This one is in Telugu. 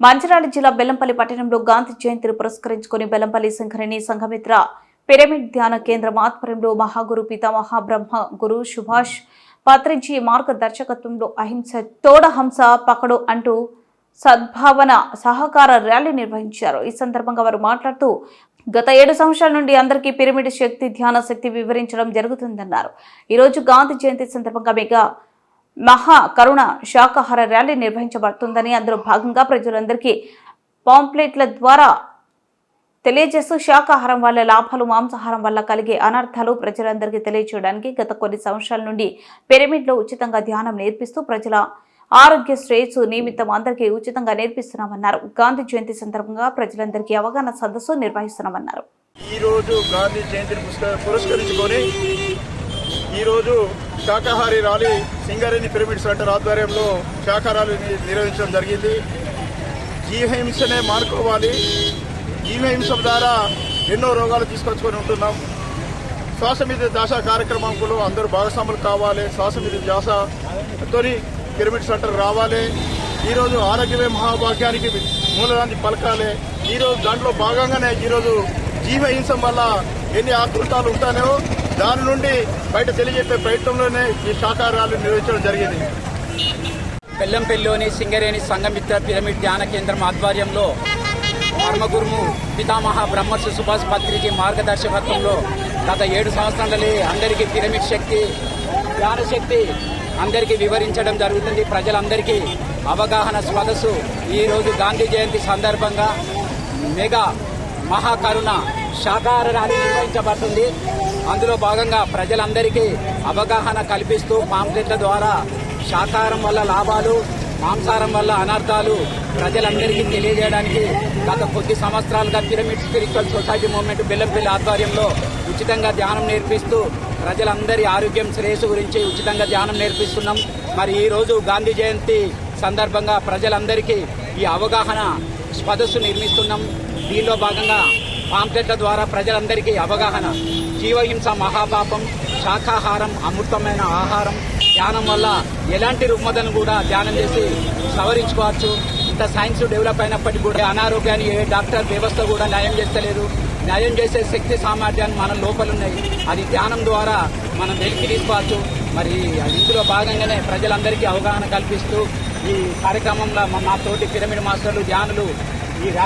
మంచిర్యాల జిల్లా బెల్లంపల్లి పట్టణంలో గాంధీ జయంతిని పురస్కరించుకుని బెల్లంపల్లి సింహరిణి సంఘమిత్ర పిరమిడ్ ధ్యాన కేంద్రం ఆధ్వర్యంలో మహాగురు పితామహ బ్రహ్మ గురు సుభాష్ పత్రిజీ మార్గదర్శకత్వంలో అహింస తోడహంస పకడు అంటూ సద్భావన సహకార ర్యాలీ నిర్వహించారు. ఈ సందర్భంగా వారు మాట్లాడుతూ గత ఏడు సంవత్సరాల నుండి అందరికీ పిరమిడ్ శక్తి ధ్యాన శక్తి వివరించడం జరుగుతుందన్నారు. ఈరోజు గాంధీ జయంతి సందర్భంగా మెగా మహా కరుణ శాకాహార ర్యాలీ నిర్వహించబడుతుందని అందులో భాగంగా ప్రజలందరికీ పాంప్లెట్ల ద్వారా తెలియజేస్తూ శాకాహారం వల్ల లాభాలు మాంసాహారం వల్ల కలిగే అనర్థాలు ప్రజలందరికీ తెలియజేయడానికి గత కొన్ని సంవత్సరాల నుండి పిరమిడ్లో ఉచితంగా ధ్యానం నేర్పిస్తూ ప్రజల ఆరోగ్య శ్రేయస్సు నిమిత్తం అందరికీ ఉచితంగా నేర్పిస్తున్నామన్నారు. గాంధీ జయంతి సందర్భంగా ప్రజలందరికీ అవగాహన సదస్సు నిర్వహిస్తున్నామన్నారు. ఈరోజు గాంధీ జయంతిని పురస్కరించుకొని ఈరోజు శాకాహారి ర్యాలీ సింగరేణి పిరమిడ్ సెంటర్ ఆధ్వర్యంలో శాకాహారాలు ని- నిర్వహించడం జరిగింది. జీవహింసనే మానుకోవాలి. జీవహింస ద్వారా ఎన్నో రోగాలు తీసుకొచ్చుకొని ఉంటున్నాం. శ్వాస మీద ధ్యాస కార్యక్రమంలో అందరూ భాగస్వాములు కావాలి. శ్వాస మీద ధ్యాసతోని పిరమిడ్ సెంటర్ రావాలి. ఈరోజు ఆరోగ్యమే మహాభాగ్యానికి మూలదాన్ని పలకాలి. ఈరోజు దాంట్లో భాగంగానే ఈరోజు జీవహింసం వల్ల ఎన్ని ఆకృతాలు ఉంటాయో దాని నుండి బయట తెలియజెప్పే ప్రయత్నంలోనే ఈ శాకాహారాలు నిర్వహించడం జరిగింది. బెల్లంపల్లిలోని సింగరేణి సంఘమిత్ర పిరమిడ్ ధ్యాన కేంద్రం ఆధ్వర్యంలో పరమగురుము పితామహ బ్రహ్మర్షి సుభాష్ పత్రిజీ మార్గదర్శకత్వంలో గత ఏడు సంవత్సరాలలో అందరికీ పిరమిడ్ శక్తి ధ్యాన శక్తి అందరికీ వివరించడం జరుగుతుంది. ప్రజలందరికీ అవగాహన సదస్సు ఈరోజు గాంధీ జయంతి సందర్భంగా మెగా మహాకరుణ శాకాహార ర్యాలీ నిర్వహించబడుతుంది. అందులో భాగంగా ప్రజలందరికీ అవగాహన కల్పిస్తూ పాంప్లెట్ల ద్వారా శాకాహారం వల్ల లాభాలు మాంసాహారం వల్ల అనర్థాలు ప్రజలందరికీ తెలియజేయడానికి గత కొద్ది సంవత్సరాలుగా pyramid spiritual society movement Bellampalli ఆధ్వర్యంలో ఉచితంగా ధ్యానం నేర్పిస్తూ ప్రజలందరి ఆరోగ్యం శ్రేయస్సు గురించి ఉచితంగా ధ్యానం నేర్పిస్తున్నాం. మరి ఈరోజు గాంధీ జయంతి సందర్భంగా ప్రజలందరికీ ఈ అవగాహన సదస్సు నిర్మిస్తున్నాం. దీనిలో భాగంగా పాంప్లెట్ల ద్వారా ప్రజలందరికీ అవగాహన. జీవహింస మహాపాపం శాకాహారం అమృతమైన ఆహారం ధ్యానం వల్ల ఎలాంటి రుగ్మతను కూడా ధ్యానం చేసి సవరించుకోవచ్చు. ఇంత సైన్స్ డెవలప్ అయినప్పటికీ కూడా అనారోగ్యాన్ని ఏ డాక్టర్ వ్యవస్థ కూడా న్యాయం చేస్తలేదు. న్యాయం చేసే శక్తి సామర్థ్యాన్ని మన లోపల ఉన్నాయి అది ధ్యానం ద్వారా మనం వెలికి తీసుకోవచ్చు. మరి ఇందులో భాగంగానే ప్రజలందరికీ అవగాహన కల్పిస్తూ ఈ కార్యక్రమంలో మా మా తోటి పిరమిడ్ మాస్టర్లు ధ్యానులు ఈ